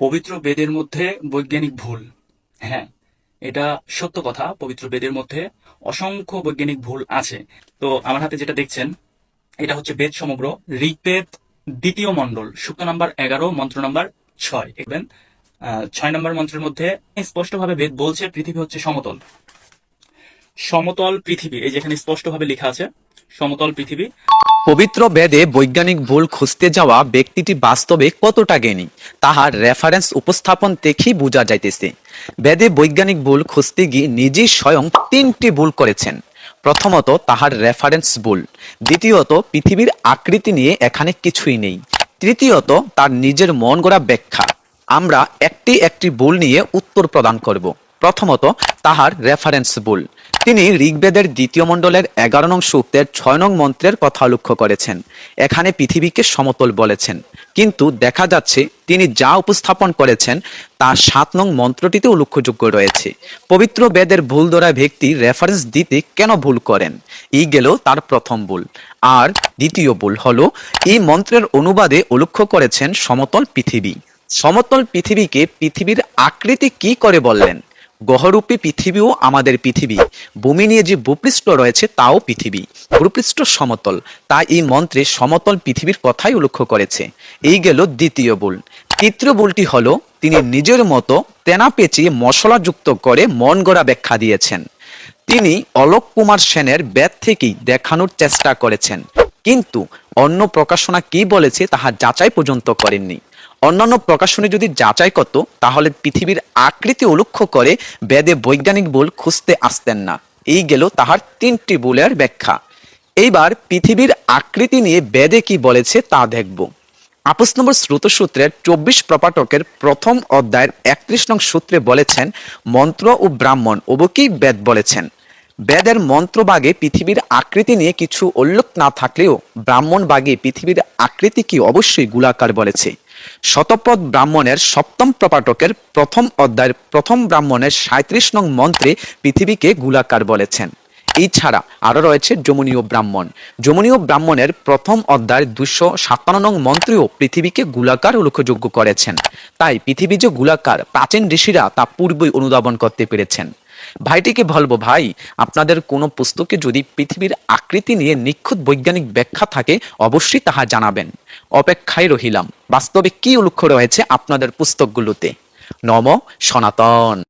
পবিত্র বেদের মধ্যে বৈজ্ঞানিক ভুল। হ্যাঁ এটা সত্য কথা, পবিত্র বেদের মধ্যে অসংখ্য বৈজ্ঞানিক ভুল আছে। তো আমার হাতে যেটা দেখছেন, এটা হচ্ছে বেদ সমগ্র ঋগ্বেদ দ্বিতীয় মণ্ডল সূক্ত নাম্বার এগারো, মন্ত্র নাম্বার ছয়। দেখবেন ছয় নম্বর মন্ত্রের মধ্যে স্পষ্টভাবে বেদ বলছে পৃথিবী হচ্ছে সমতল। সমতল পৃথিবী, এই যেখানে স্পষ্টভাবে লেখা আছে, সমতল পৃথিবী। পবিত্র বেদে বৈজ্ঞানিক ভুল খুঁজতে যাওয়া ব্যক্তিটি বাস্তবে কতটা জ্ঞানী, তাহার রেফারেন্স উপস্থাপন দেখেই বোঝা যাইতেছে। বেদে বৈজ্ঞানিক ভুল খুঁজতে গিয়ে নিজেই স্বয়ং তিনটি ভুল করেছেন। প্রথমত, তাহার রেফারেন্স ভুল। দ্বিতীয়ত, পৃথিবীর আকৃতি নিয়ে এখানে কিছুই নেই। তৃতীয়ত, তার নিজের মন গড়া ব্যাখ্যা। আমরা একটি একটি ভুল নিয়ে উত্তর প্রদান করব। প্রথমত তাহার রেফারেন্স ভুল। তিনি ঋগ্বেদের দ্বিতীয় মণ্ডলের এগারো নং সূক্তের ছয় নং মন্ত্রের কথা লক্ষ্য করেছেন। এখানে পৃথিবীকে সমতল বলেছেন। কিন্তু দেখা যাচ্ছে তিনি যা উপস্থাপন করেছেন, তা সাত নং মন্ত্রটিতে উল্লেখযোগ্য রয়েছে। পবিত্র বেদের ভুল ধরা ব্যক্তি রেফারেন্স দিতে কেন ভুল করেন? এই গেল তার প্রথম ভুল। আর দ্বিতীয় ভুল হলো এই মন্ত্রের অনুবাদে উল্লেখ করেছেন সমতল পৃথিবী। সমতল পৃথিবীকে পৃথিবীর আকৃতি কি করে বললেন? গহরূপী পৃথিবীও আমাদের পৃথিবী। ভূমি নিয়ে যে ভূপৃষ্ঠ রয়েছে, তাও পৃথিবী। ভূপৃষ্ঠ সমতল। তাই এই মন্ত্রে সমতল পৃথিবীর কথাই উল্লেখ করেছে। এই গেল দ্বিতীয় ভুল। তৃতীয় ভুলটি হলো, তিনি নিজের মতো তেনা পেঁচিয়ে মশলাযুক্ত করে মন গড়া ব্যাখ্যা দিয়েছেন। তিনি অলোক কুমার সেনের বেদ থেকেই দেখানোর চেষ্টা করেছেন। কিন্তু অন্য প্রকাশনা কি বলেছে, তাহা যাচাই পর্যন্ত করেননি। অন্যান্য প্রকাশনী যদি যাচাই করত, তাহলে পৃথিবীর আকৃতি উল্লেখ করে বেদে বৈজ্ঞানিক বল খুঁজতে আসতেন না। এই গেল তাহার তিনটি বুলের ব্যাখ্যা। এইবার পৃথিবীর আকৃতি নিয়ে বেদে কি বলেছে তা দেখব। আপস নম্বর শ্রুতসূত্রের চব্বিশ প্রপাটকের প্রথম অধ্যায়ের একত্রিশ নং সূত্রে বলেছেন, মন্ত্র ও ব্রাহ্মণ উভয়কেই বেদ বলেছেন। বেদের মন্ত্রবাগে পৃথিবীর আকৃতি নিয়ে কিছু উল্লেখ না থাকলেও ব্রাহ্মণ বাগে পৃথিবীর আকৃতি কি অবশ্যই গোলাকার বলেছে। শতপথ ব্রাহ্মণের সপ্তম প্রপাটকের প্রথম অধ্যায়ের প্রথম ব্রাহ্মণের সাঁত্রিশ নং মন্ত্রে পৃথিবীকে গোলাকার বলেছেন। এই ছাড়া আরও রয়েছে যমনীয় ব্রাহ্মণ। যমনীয় ব্রাহ্মণের প্রথম অধ্যায়ের দুশো সাতান্ন নং মন্ত্রেও পৃথিবীকে গোলাকার উল্লেখযোগ্য করেছেন। তাই পৃথিবী যে গোলাকার, প্রাচীন ঋষিরা তা পূর্বই অনুধাবন করতে পেরেছেন। ভাইটিকে বলব, ভাই, আপনাদের কোনো পুস্তকে যদি পৃথিবীর আকৃতি নিয়ে নিখুঁত বৈজ্ঞানিক ব্যাখ্যা থাকে, অবশ্যই তাহা জানাবেন। অপেক্ষায় রহিলাম। বাস্তবে কি উল্লেখ রয়েছে আপনাদের পুস্তকগুলোতে? নম সনাতন।